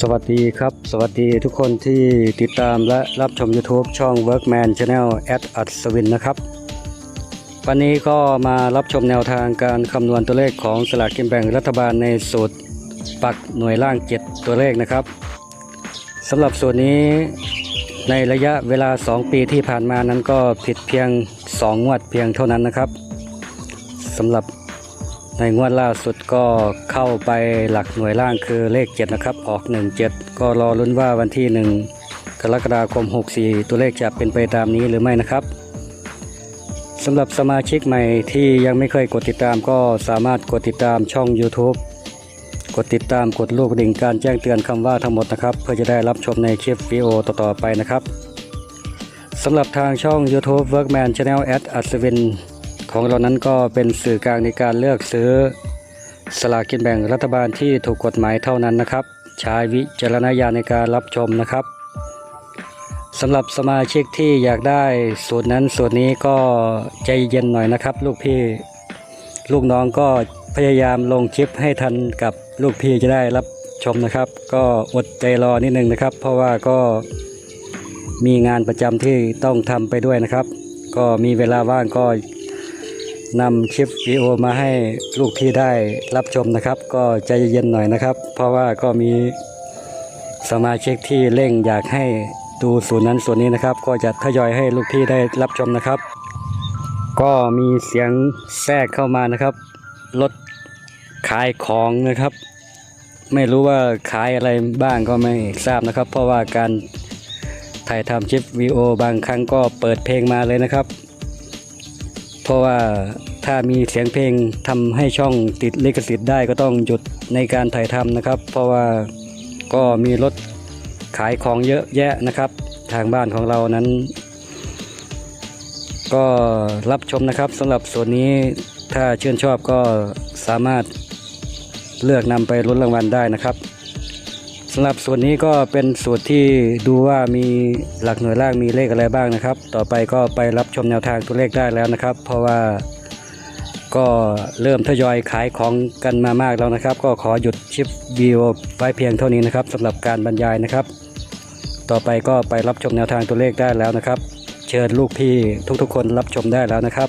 สวัสดีครับ สวัสดีทุกคนที่ติดตามและรับชม YouTube ช่อง Workman Channel แอดอัศวินนะครับ วันนี้ก็มารับชมแนวทางการคำนวณตัวเลขของสลากกินแบ่งรัฐบาลในสูตรปักหน่วยล่าง 7 ตัวเลขนะครับสำหรับสูตรนี้ในระยะเวลา 2 ปีที่ผ่านมานั้นก็ผิดเพียง 2 งวดเพียงเท่านั้นนะครับสำหรับ ในงวดล่าสุดก็เข้าไปหลักหน่วยล่างคือเลข 7 นะครับ ออก 17 ก็รอลุ้นว่าวันที่ 1 กรกฎาคม 64 ตัวเลขจะเป็นไปตามนี้หรือไม่นะครับสำหรับสมาชิกใหม่ที่ยังไม่เคยกดติดตามก็สามารถกดติดตามช่อง YouTube กดติดตามกดลูกดิ่งการแจ้งเตือนคำว่าทั้งหมดนะครับ เพื่อจะได้รับชมในคลิปวิดีโอต่อๆไปนะครับสำหรับทางช่อง YouTube Workman Channel แอดอัศวิน ของเรานั้นก็เป็นสื่อกลางในการเลือกซื้อสลากกินแบ่งรัฐบาลที่ถูกกฎหมายเท่านั้นนะครับ ใช้วิจารณญาณในการรับชมนะครับสำหรับสมาชิกที่อยากได้สูตรนั้นสูตรนี้ก็ใจเย็นหน่อยนะครับ ลูกพี่ลูกน้องก็พยายามลงคลิปให้ทันกับลูกพี่จะได้รับชมนะครับ ก็อดใจรอนิดนึงนะครับ เพราะว่าก็มีงานประจำที่ต้องทำไปด้วยนะครับ ก็มีเวลาว่างก็ นำคลิปวิดีโอมาให้ลูกพี่ได้รับชมนะครับ ก็ใจเย็นหน่อยนะครับ เพราะว่าก็มีสมาชิกที่เร่งอยากให้ดูส่วนนั้นส่วนนี้นะครับ ก็จะทยอยให้ลูกพี่ได้รับชมนะครับ ก็มีเสียงแทรกเข้ามานะครับรถขายของนะครับ ไม่รู้ว่าขายอะไรบ้างก็ไม่ทราบนะครับ เพราะว่าการถ่ายทำคลิปวิดีโอบางครั้งก็เปิดเพลงมาเลยนะครับ เพราะว่าถ้ามีเสียงเพลงทำให้ช่องติดลิขสิทธิ์ได้ก็ต้องหยุดในการถ่ายทำนะครับ เพราะว่าก็มีรถขายของเยอะแยะนะครับ ทางบ้านของเรานั้น ก็รับชมนะครับสำหรับส่วนนี้ถ้าชื่นชอบก็สามารถเลือกนำไปลุ้นรางวัลได้นะครับ สำหรับส่วนนี้ก็เป็นสูตรที่ดูว่ามีหลักหน่วยล่างมีเลขอะไรบ้างนะครับ ต่อไปก็ไปรับชมแนวทางตัวเลขได้แล้วนะครับ เพราะว่าก็เริ่มทยอยขายของกันมามากแล้วนะครับ ก็ขอหยุดชิปวิวไว้เพียงเท่านี้นะครับสำหรับการบรรยายนะครับ ต่อไปก็ไปรับชมแนวทางตัวเลขได้แล้วนะครับ เชิญลูกพี่ทุกๆ คนรับชมได้แล้วนะครับ